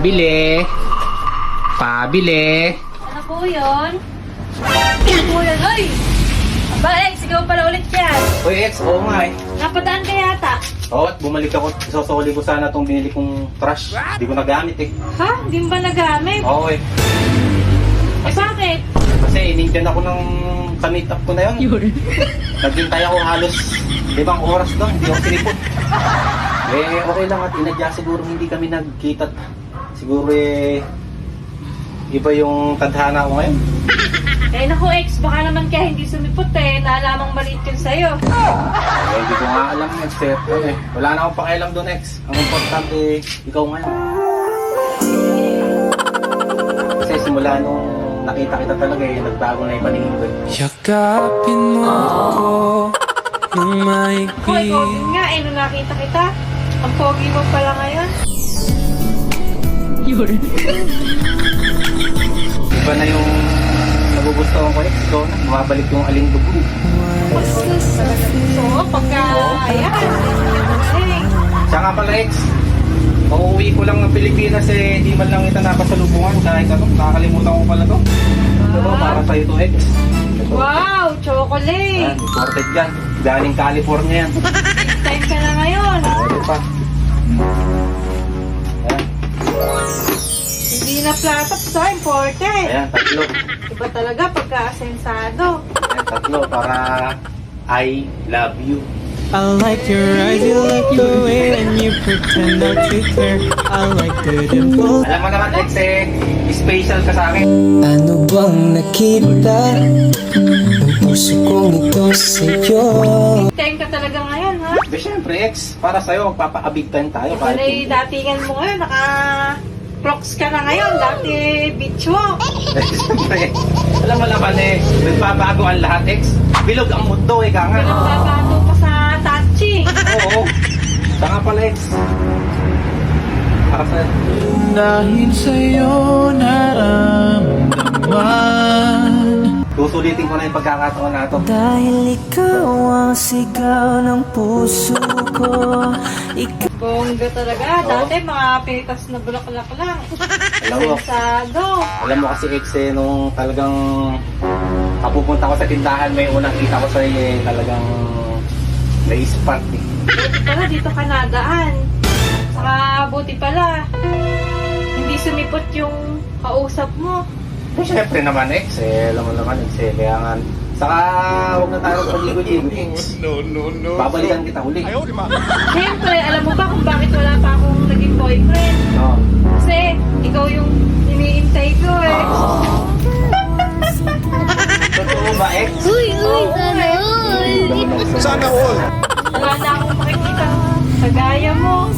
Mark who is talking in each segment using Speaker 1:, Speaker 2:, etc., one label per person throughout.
Speaker 1: Pabili. Pabili.
Speaker 2: Ano po yun? Ano po yun? Ay! Aba, eh, sigaw pala ulit yan.
Speaker 1: Uy, ex, oo nga eh.
Speaker 2: Napadaan ka yata.
Speaker 1: Oo, at bumalik ako. Isosoli ko sana itong binili kong trash. Hindi ko nagamit eh.
Speaker 2: Ha? Hindi mo ba nagamit?
Speaker 1: Oo eh.
Speaker 2: Eh, bakit?
Speaker 1: Kasi inintyan ako ng kamit up ko na yun. Naghintay ako halos limang oras doon. Hindi ako sinipot. Eh, okay lang at inadya siguro hindi kami nagkita. Siguro eh, iba yung tadhana ko ngayon.
Speaker 2: Eh, naku, ex, baka naman kaya hindi sumipot eh. Naalamang maliit yun sa'yo.
Speaker 1: Eh, hindi ko nga alam yung step doon eh. Wala na akong pakialam doon, ex. Ang importante, ikaw ngayon. Kasi simula nung nakita kita talaga eh, nagbago na yung paningin ko eh.
Speaker 3: Yakapin mo ako ng
Speaker 2: Ako,
Speaker 3: maigpit
Speaker 2: ikaw din nga eh, nung nakita kita. Ang pogi mo pala ngayon.
Speaker 1: Iba na yung nagugustuhan ko eh. Ikaw na, bumabalik yung aling dugo.
Speaker 2: So, pagka, ayan.
Speaker 1: Siya nga pala ex, Mauuwi ko lang ng Pilipinas eh, di man lang kita napasalubungan kahit ano, nakakalimutan ko pala to. Ito, para sa'yo to. Ito.
Speaker 2: wow, chocolate.
Speaker 1: Yan, imported yan. Galing California yan.
Speaker 2: Time ka na ngayon.
Speaker 1: Ano pa?
Speaker 2: Na plata sa imported.
Speaker 1: ayan, tatlo.
Speaker 2: Iba talaga pagka-asensado.
Speaker 1: Ayan, tatlo para I love you.
Speaker 3: I like your eyes, you like the way And you pretend not to care I like the dimple
Speaker 1: Alam mo naman ex eh, special ka sa akin.
Speaker 3: Ano bang nakita Ng puso kong ito sa'yo
Speaker 2: Time ka talaga ngayon, ha?
Speaker 1: Di syempre ex, para sa'yo, magpapa-big time tayo.
Speaker 2: Wala
Speaker 1: kahit
Speaker 2: yung datingan mo ngayon, naka... Crocs ka na ngayon, dati.
Speaker 1: Siyempre, alam mo naman eh, nagbabago ang lahat ex. Bilog ang mundo eh, kanga.
Speaker 2: Nagbabago pa sa touching.
Speaker 1: Oo. Saka pala ex. Para sa
Speaker 3: Dahil sa'yo naramdaman
Speaker 1: susulitin ko na yung pagkakataon na ito.
Speaker 3: Dahil ikaw ang sigaw ng puso ko Ikaw
Speaker 2: Bongga talaga. Dati mga pinitas na bulaklak lang.
Speaker 1: Alam mo,
Speaker 2: Sensado.
Speaker 1: alam mo kasi ex eh, nung talagang kapupunta ko sa tindahan, may unang kita ko sa iyo eh, talagang may spot eh.
Speaker 2: Pala dito ka nadaan. Saka buti pala. Hindi sumipot yung kausap mo.
Speaker 1: Eh, syempre naman ex, eh, alam mo naman ex eh, kaya nga, saka huwag na tayo pag-ligo-ligo ex. No, no, no. Babalikan kita uli.
Speaker 2: Siyempre, alam mo ba kung bakit wala pa akong naging boyfriend?
Speaker 1: No.
Speaker 2: Kasi ikaw yung iniintay ko eh.
Speaker 1: Totoo ba ex?
Speaker 4: Uy, uy, sana all.
Speaker 2: Wala na akong makikita kagaya mo.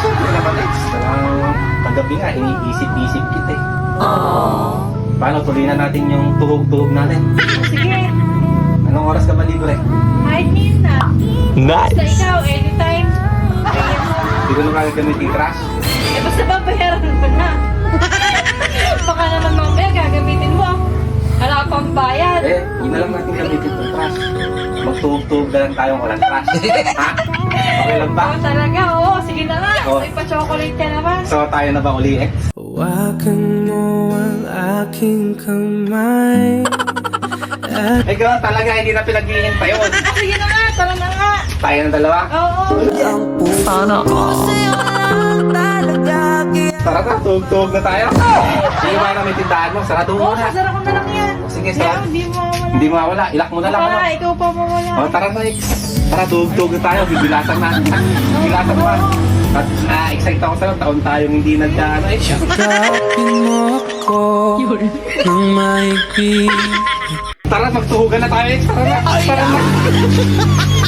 Speaker 1: Siyempre naman ex, talagang paggabi nga, iniisip-isip kita eh. Paano tuloy na natin yung tuhog-tuhog natin?
Speaker 2: Sige,
Speaker 1: Anong oras ka ba libre?
Speaker 2: ngayon na. Basta ikaw, anytime.
Speaker 1: Hindi ko na kaya gamitin trash.
Speaker 2: Eh, basta babayaran mo na. Baka naman mamaya gagamitin mo. Wala pang bayad.
Speaker 1: Eh, yun na lang natin gamitin itong trash. Magtuhog-tuhog na lang tayong walang trash. ha? Okay lang ba?
Speaker 2: Oo talaga, oo. Sige na nga.
Speaker 1: Oo.
Speaker 2: May pa-chocolate ka naman.
Speaker 1: So, tayo na ba uli ex?
Speaker 3: Hawakan mo ang aking kamay At
Speaker 1: Eh, gano'n talaga, hindi na pinaghihintay yun.
Speaker 2: Ah, sige na nga, tara na nga.
Speaker 1: Tayo na dalawa.
Speaker 2: Oo.
Speaker 1: Tara na, tuhog-tuhog na tayo. Hindi ba namin tindahan mo? Sarado mo
Speaker 2: Oo,
Speaker 1: na.
Speaker 2: sasara ko na lang yan.
Speaker 1: Sige,
Speaker 2: Kaya
Speaker 1: sarado.
Speaker 2: hindi mo mawala.
Speaker 1: Hindi mawala. Ilak mo na lang. Ano?
Speaker 2: Baka ikaw pa mawala.
Speaker 1: O, tara na. Tara, tuhog-tuhog na tayo. Ha? Bibilasan mo. ha? At na-excite ako sa'yo. Taon tayong hindi nagkaano eh.
Speaker 3: Kapin mo ako ng maigpit
Speaker 1: Tara, magtuhugan na tayo. Tara na. Tara na.